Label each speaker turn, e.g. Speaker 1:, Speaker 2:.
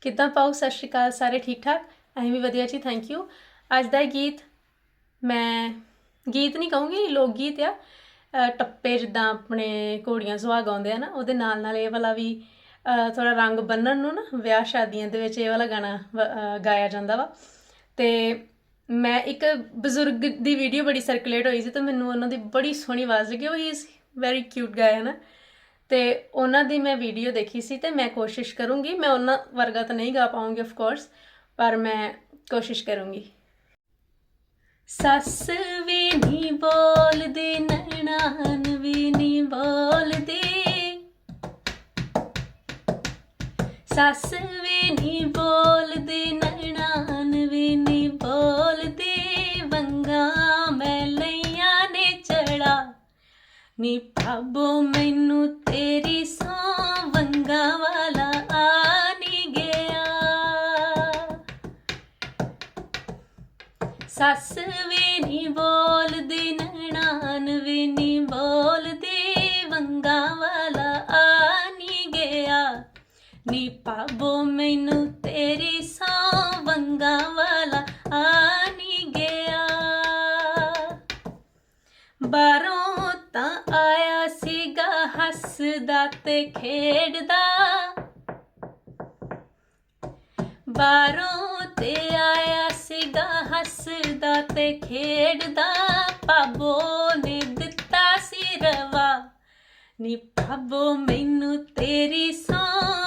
Speaker 1: ਕਿੱਦਾਂ ਪਾਉ ਸਤਿ ਸ਼੍ਰੀ ਅਕਾਲ ਸਾਰੇ ਠੀਕ ਠਾਕ ਅਸੀਂ ਵੀ ਵਧੀਆ ਜੀ ਥੈਂਕ ਯੂ ਅੱਜ ਦਾ ਗੀਤ ਮੈਂ ਗੀਤ ਨਹੀਂ ਕਹੂੰਗੀ, ਲੋਕ ਗੀਤ ਆ। ਟੱਪੇ ਜਿੱਦਾਂ ਆਪਣੇ ਘੋੜੀਆਂ ਸੁਹਾਗ ਆਉਂਦੇ ਆ ਨਾ, ਉਹਦੇ ਨਾਲ ਨਾਲ ਇਹ ਵਾਲਾ ਵੀ ਥੋੜਾ ਰੰਗ ਬੰਨਣ ਨੂੰ ਨਾ, ਵਿਆਹ ਸ਼ਾਦੀਆਂ ਦੇ ਵਿੱਚ ਇਹ ਵਾਲਾ ਗਾਣਾ ਵ- ਗਾਇਆ ਜਾਂਦਾ ਵਾ। ਤੇ ਮੈਂ ਇੱਕ ਬਜ਼ੁਰਗ ਦੀ ਵੀਡੀਓ ਬੜੀ ਸਰਕੂਲੇਟ ਹੋਈ ਸੀ ਤੇ ਮੈਨੂੰ ਉਹਨਾਂ ਦੀ ਬੜੀ ਸੋਹਣੀ ਆਵਾਜ਼ ਲੱਗੀ, ਉਹ ਹੀ ਵੈਰੀ ਕਿਊਟ ਗਾਇਆ ਨਾ। ਤੇ ਉਹਨਾਂ ਦੀ ਮੈਂ ਵੀਡੀਓ ਦੇਖੀ ਸੀ ਤੇ ਮੈਂ ਕੋਸ਼ਿਸ਼ ਕਰੂੰਗੀ, ਮੈਂ ਉਹਨਾਂ ਵਰਗਾ ਤਾਂ ਨਹੀਂ ਗਾ ਪਾਉਂਗੀ ਆਫ ਕੋਰਸ ਪਰ ਮੈਂ ਕੋਸ਼ਿਸ਼ ਕਰੂੰਗੀ। ਸੱਸ ਵੀ ਨਹੀਂ ਬੋਲਦੀ, ਨੈਣਾਨ ਵੀ ਨਹੀਂ ਬੋਲਦੀ। ਸੱਸ ਵੀ ਨਹੀਂ ਬੋਲਦੀ, ਨੈਣਾਨ ਨੀ ਭਾਬੋ ਮੈਨੂੰ ਤੇਰੀ ਸੌ ਵੰਗਾ ਵਾਲਾ ਆ ਨੀ ਗਿਆ। ਸੱਸ ਵੀ ਨੀ ਬੋਲਦੀ, ਨਣਾਨ ਵੀ ਨੀ ਬੋਲਦੀ, ਵੰਗਾ ਵਾਲਾ ਆ ਨੀ ਗਿਆ। ਨੀ ਪਾਬੋ ਮੈਨੂੰ ਤੇਰੀ ਸੌ ਵੰਗਾ ਵਾਲਾ ਆ ਨੀ ਗਿਆ। ਬਾਹਰੋਂ ਤਾਂ ਆਇਆ ਸੀਗਾ ਹੱਸਦਾ ਤੇ ਖੇਡਦਾ। ਬਾਹਰੋਂ ਤੇ ਆਇਆ ਸੀਗਾ ਹੱਸਦਾ ਤੇ ਖੇਡਦਾ। ਪਾਬੋ ਨੇ ਦਿੱਤਾ ਸੀ ਰਵਾ, ਨੀ ਪਾਬੋ ਮੈਨੂੰ ਤੇਰੀ ਸੌ।